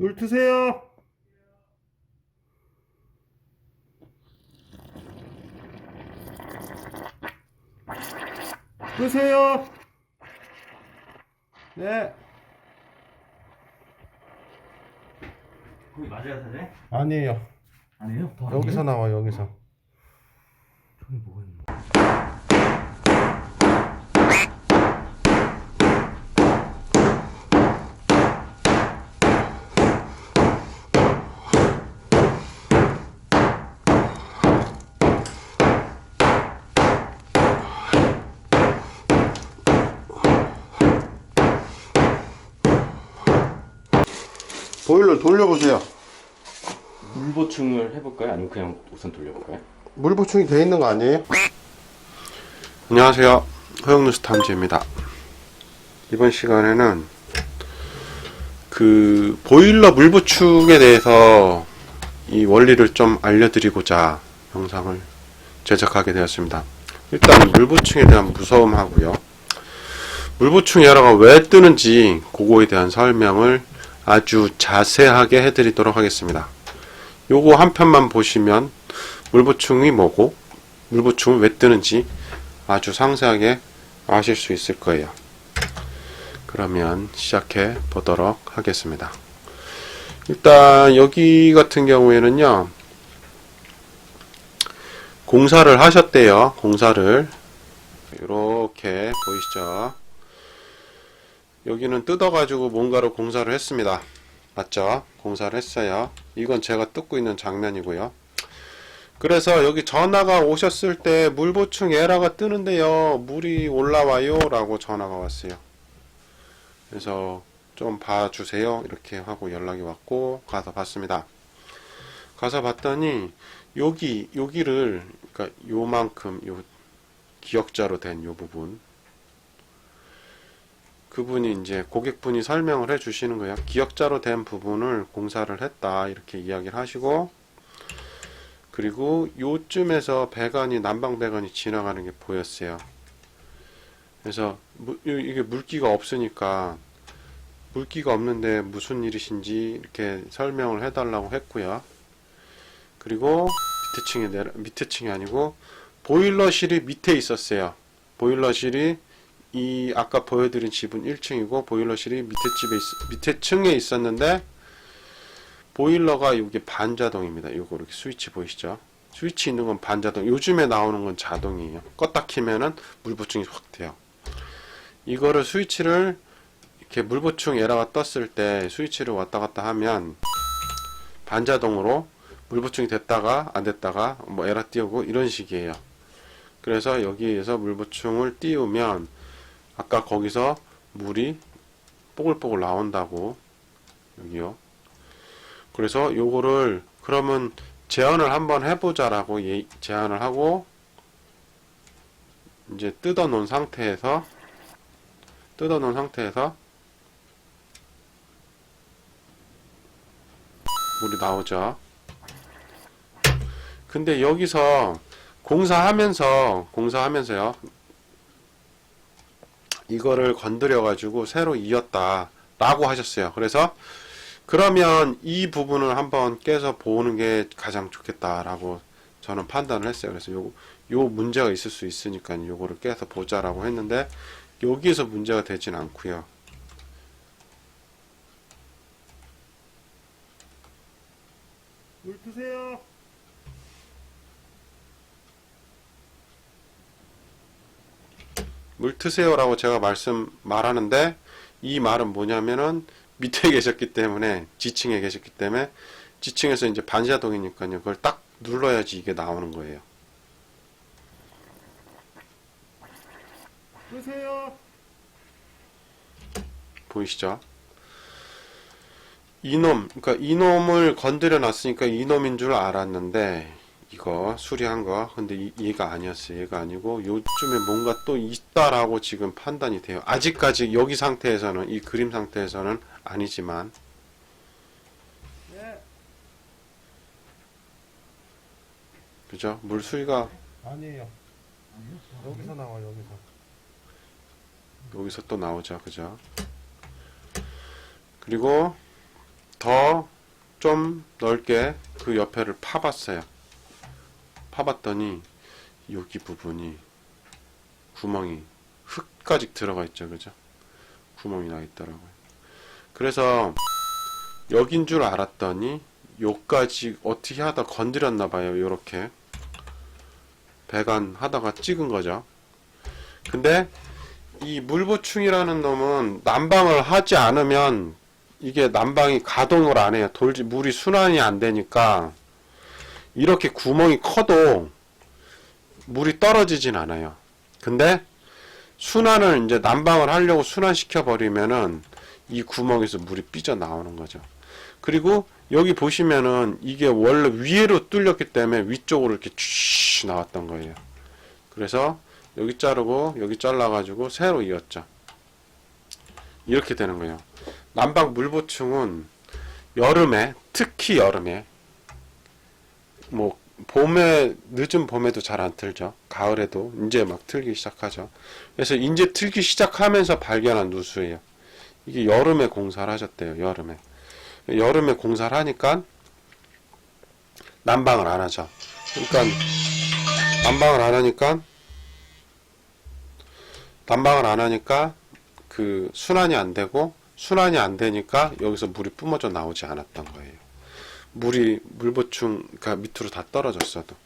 물 트세요. 끄세요. 네. 거기 맞아요, 사장님? 아니에요. 아니에요? 더 여기서 나와 여기서. 저기 뭐가 있는 보일러 돌려보세요. 물 보충을 해볼까요? 아니면 그냥 우선 돌려볼까요? 물 보충이 돼 있는 거 아니에요? 안녕하세요. 허영뉴스 탐지입니다. 이번 시간에는 그 보일러 물 보충에 대해서 이 원리를 좀 알려드리고자 영상을 제작하게 되었습니다. 일단 물 보충에 대한 무서움하고요. 물 보충 에러가 왜 뜨는지 그거에 대한 설명을 아주 자세하게 해드리도록 하겠습니다. 요거 한 편만 보시면 물 보충이 뭐고 물 보충은 왜 뜨는지 아주 상세하게 아실 수 있을 거예요. 그러면 시작해 보도록 하겠습니다. 일단 여기 같은 경우에는요. 공사를 하셨대요. 공사를 이렇게 보이시죠? 여기는 뜯어가지고 뭔가를 공사를 했습니다. 맞죠? 공사를 했어요. 이건 제가 뜯고 있는 장면이고요. 그래서 여기 전화가 오셨을 때 물 보충 에러가 뜨는데요. 물이 올라와요. 라고 전화가 왔어요. 그래서 좀 봐주세요. 이렇게 하고 연락이 왔고 가서 봤습니다. 가서 봤더니 여기 여기를 그러니까 요만큼 요 기역자로 된 요 부분 그분이 이제 고객분이 설명을 해 주시는 거예요. 기역자로 된 부분을 공사를 했다. 이렇게 이야기를 하시고 그리고 요쯤에서 배관이 난방 배관이 지나가는 게 보였어요. 그래서 이게 물기가 없으니까 물기가 없는데 무슨 일이신지 이렇게 설명을 해달라고 했고요. 그리고 밑에 층에 내려 밑에 층이 아니고 보일러실이 밑에 있었어요. 보일러실이 이 아까 보여드린 집은 1층이고 보일러실이 밑에 집에 있, 밑에 층에 있었는데 보일러가 이게 반자동입니다. 이거 이렇게 스위치 보이시죠? 스위치 있는 건 반자동. 요즘에 나오는 건 자동이에요. 껐다 키면은 물 보충이 확 돼요. 이거를 스위치를 이렇게 물 보충 에러가 떴을 때 스위치를 왔다 갔다 하면 반자동으로 물 보충이 됐다가 안 됐다가 뭐 에러 띄우고 이런 식이에요. 그래서 여기에서 물 보충을 띄우면 아까 거기서 물이 뽀글뽀글 나온다고 여기요. 그래서 요거를 그러면 제안을 한번 해보자라고 예- 제안을 하고 이제 뜯어 놓은 상태에서 뜯어 놓은 상태에서 물이 나오죠. 근데 여기서 공사하면서 공사하면서요. 이거를 건드려 가지고 새로 이었다라고 하셨어요. 그래서 그러면 이 부분을 한번 깨서 보는 게 가장 좋겠다라고 저는 판단을 했어요. 그래서 요, 요 문제가 있을 수 있으니까 요거를 깨서 보자라고 했는데 여기에서 문제가 되진 않고요. 물 트세요. 물 트세요라고 제가 말씀 말하는데 이 말은 뭐냐면은 밑에 계셨기 때문에 지층에 계셨기 때문에 지층에서 이제 반자동이니까요. 그걸 딱 눌러야지 이게 나오는 거예요. 끄세요. 보이시죠? 이놈, 그러니까 이놈을 건드려 놨으니까 이놈인 줄 알았는데 이거 수리한 거. 근데 이- 얘가 아니었어요. 얘가 아니고 요쯤에 뭔가 또 있다라고 지금 판단이 돼요. 아직까지 여기 상태에서는 이 그림 상태에서는 아니지만. 그죠? 물 수위가 아니에요. 여기서 나와 여기서. 여기서 또 나오죠. 그죠? 그리고 더 좀 넓게 그 옆에를 파봤어요. 파봤더니 여기 부분이 구멍이 흙까지 들어가 있죠. 그죠? 구멍이 나 있더라고요. 그래서 여긴 줄 알았더니 요까지 어떻게 하다 건드렸나 봐요. 요렇게 배관 하다가 찍은 거죠. 근데 이 물보충이라는 놈은 난방을 하지 않으면 이게 난방이 가동을 안 해요. 돌지 물이 순환이 안 되니까 이렇게 구멍이 커도 물이 떨어지진 않아요. 근데 순환을 이제 난방을 하려고 순환시켜 버리면은 이 구멍에서 물이 삐져 나오는 거죠. 그리고 여기 보시면은 이게 원래 위로 뚫렸기 때문에 위쪽으로 이렇게 쭉 나왔던 거예요. 그래서 여기 자르고 여기 잘라가지고 새로 이었죠. 이렇게 되는 거예요. 난방 물 보충은 여름에 특히 여름에 뭐 봄에 늦은 봄에도 잘 안 틀죠. 가을에도 이제 막 틀기 시작하죠. 그래서 이제 틀기 시작하면서 발견한 누수예요. 이게 여름에 공사를 하셨대요. 여름에 여름에 공사를 하니까 난방을 안 하죠. 그러니까 난방을 안 하니까 난방을 안 하니까 그 순환이 안 되고 순환이 안 되니까 여기서 물이 뿜어져 나오지 않았던 거예요. 물이 물보충 그러니까 밑으로 다 떨어졌어도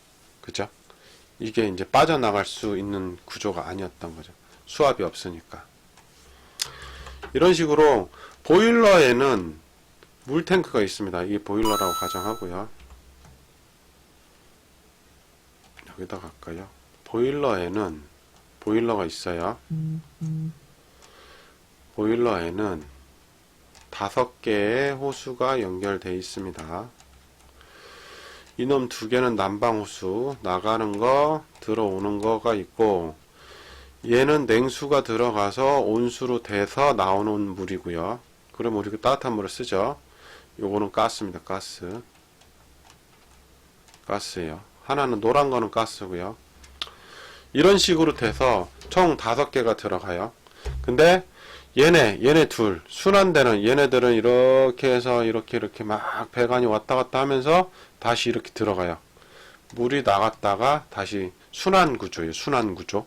그죠? 이게 이제 빠져나갈 수 있는 구조가 아니었던 거죠. 수압이 없으니까. 이런 식으로 보일러에는 물탱크가 있습니다. 이게 보일러라고 가정하고요. 여기다 갈까요? 보일러에는 보일러가 있어요. 보일러에는 다섯 개의 호수가 연결되어 있습니다. 이놈 두 개는 난방 호수, 나가는 거, 들어오는 거가 있고, 얘는 냉수가 들어가서 온수로 돼서 나오는 물이고요. 그럼 우리가 따뜻한 물을 쓰죠. 요거는 가스입니다. 가스. 가스예요. 하나는 노란 거는 가스고요. 이런 식으로 돼서 총 다섯 개가 들어가요. 근데 얘네 얘네 둘 순환되는 얘네들은 이렇게 해서 이렇게 이렇게 막 배관이 왔다 갔다 하면서 다시 이렇게 들어가요. 물이 나갔다가 다시 순환 구조예요. 순환 구조.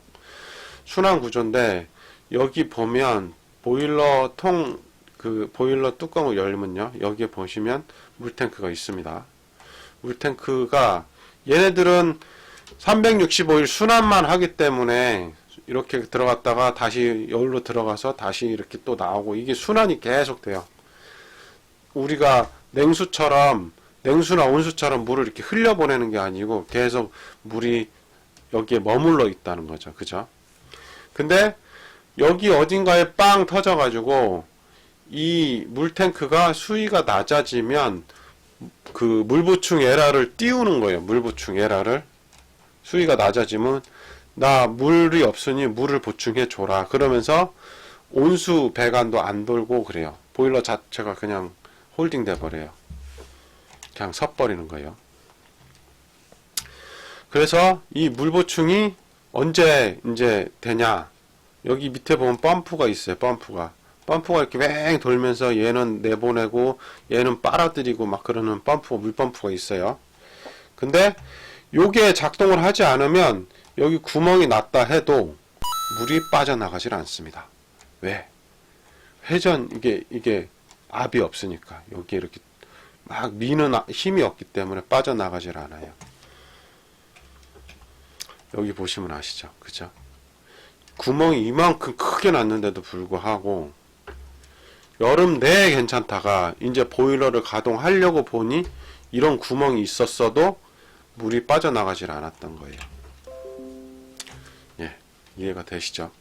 순환 구조인데 여기 보면 보일러 통 그 보일러 뚜껑을 열면요. 여기에 보시면 물탱크가 있습니다. 물탱크가 얘네들은 365일 순환만 하기 때문에 이렇게 들어갔다가 다시 여기로 들어가서 다시 이렇게 또 나오고 이게 순환이 계속 돼요. 우리가 냉수처럼 냉수나 온수처럼 물을 이렇게 흘려보내는 게 아니고 계속 물이 여기에 머물러 있다는 거죠. 그죠? 근데 여기 어딘가에 빵 터져가지고 이 물탱크가 수위가 낮아지면 그 물보충 에라를 띄우는 거예요. 물보충 에라를 수위가 낮아지면 나 물이 없으니 물을 보충해 줘라. 그러면서 온수 배관도 안 돌고 그래요. 보일러 자체가 그냥 홀딩 돼 버려요. 그냥 섰버리는 거예요. 그래서 이 물 보충이 언제 이제 되냐? 여기 밑에 보면 펌프가 있어요. 펌프가. 펌프가 이렇게 맹 돌면서 얘는 내보내고 얘는 빨아들이고 막 그러는 펌프, 물펌프가 있어요. 근데 요게 작동을 하지 않으면 여기 구멍이 났다 해도 물이 빠져나가질 않습니다. 왜? 회전 이게 이게 압이 없으니까 여기 이렇게 막 미는 아- 힘이 없기 때문에 빠져나가질 않아요. 여기 보시면 아시죠? 그죠? 구멍이 이만큼 크게 났는데도 불구하고 여름 내에 괜찮다가 이제 보일러를 가동하려고 보니 이런 구멍이 있었어도 물이 빠져나가질 않았던 거예요. 예, 이해가 되시죠?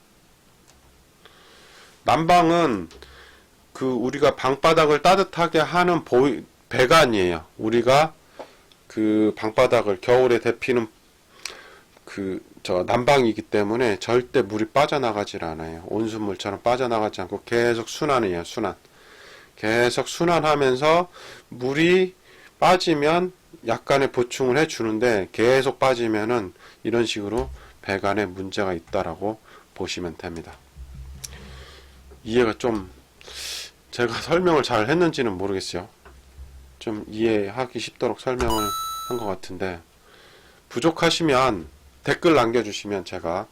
난방은 그 우리가 방바닥을 따뜻하게 하는 보이, 배관이에요. 우리가 그 방바닥을 겨울에 데피는 그 저 난방이기 때문에 절대 물이 빠져나가질 않아요. 온수물처럼 빠져나가지 않고 계속 순환이에요. 순환. 계속 순환하면서 물이 빠지면 약간의 보충을 해 주는데 계속 빠지면은 이런 식으로 배관에 문제가 있다라고 보시면 됩니다. 이해가 좀 제가 설명을 잘 했는지는 모르겠어요. 좀 이해하기 쉽도록 설명을 한 것 같은데 부족하시면 댓글 남겨주시면 제가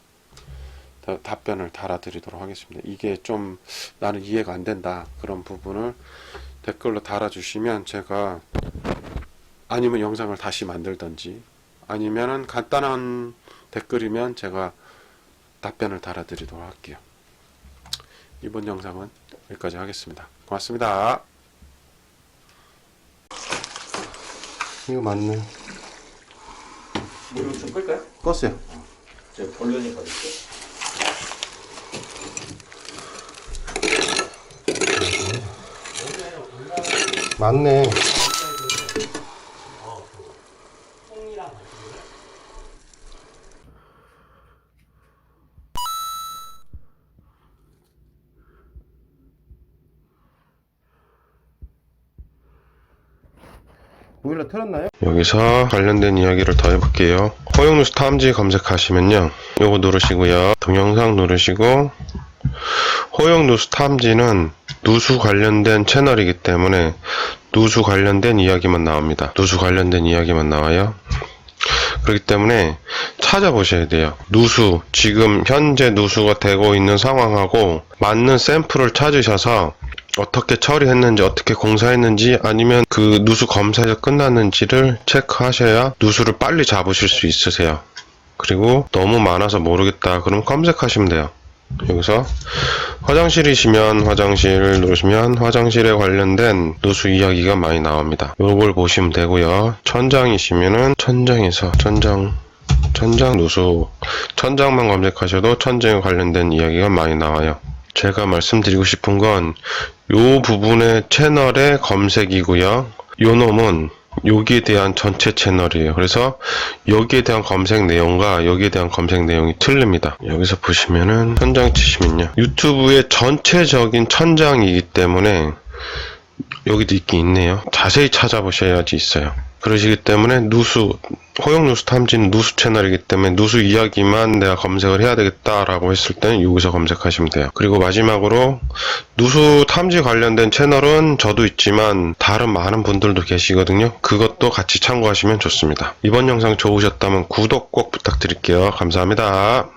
더 답변을 달아드리도록 하겠습니다. 이게 좀 나는 이해가 안 된다 그런 부분을 댓글로 달아주시면 제가 아니면 영상을 다시 만들던지 아니면은 간단한 댓글이면 제가 답변을 달아드리도록 할게요. 이번 영상은 여기까지 하겠습니다. 고맙습니다. 이거 맞네. 물을 좀 끌까요? 껐어요. 제가 벌려니까 있어요. 맞네. 보일러 틀었나요? 여기서 관련된 이야기를 더 해볼게요. 허용누수 탐지 검색하시면요. 요거 누르시고요. 동영상 누르시고 허용누수 탐지는 누수 관련된 채널이기 때문에 누수 관련된 이야기만 나옵니다. 누수 관련된 이야기만 나와요. 그렇기 때문에 찾아보셔야 돼요. 누수, 지금 현재 누수가 되고 있는 상황하고 맞는 샘플을 찾으셔서 어떻게 처리했는지, 어떻게 공사했는지, 아니면 그 누수 검사가 끝났는지를 체크하셔야 누수를 빨리 잡으실 수 있으세요. 그리고 너무 많아서 모르겠다. 그럼 검색하시면 돼요. 여기서 화장실이시면 화장실 누르시면 화장실에 관련된 누수 이야기가 많이 나옵니다. 요걸 보시면 되고요. 천장이시면은 천장에서 천장 천장 누수 천장만 검색하셔도 천장에 관련된 이야기가 많이 나와요. 제가 말씀드리고 싶은 건 요 부분의 채널의 검색이고요. 요 놈은 여기에 대한 전체 채널이에요. 그래서 여기에 대한 검색 내용과 여기에 대한 검색 내용이 틀립니다. 여기서 보시면은 천장 치시면요. 유튜브의 전체적인 천장이기 때문에 여기도 있긴 있네요. 자세히 찾아보셔야지 있어요. 그러시기 때문에 누수, 허용 누수 탐지는 누수 채널이기 때문에 누수 이야기만 내가 검색을 해야 되겠다라고 했을 때는 여기서 검색하시면 돼요. 그리고 마지막으로 누수 탐지 관련된 채널은 저도 있지만 다른 많은 분들도 계시거든요. 그것도 같이 참고하시면 좋습니다. 이번 영상 좋으셨다면 구독 꼭 부탁드릴게요. 감사합니다.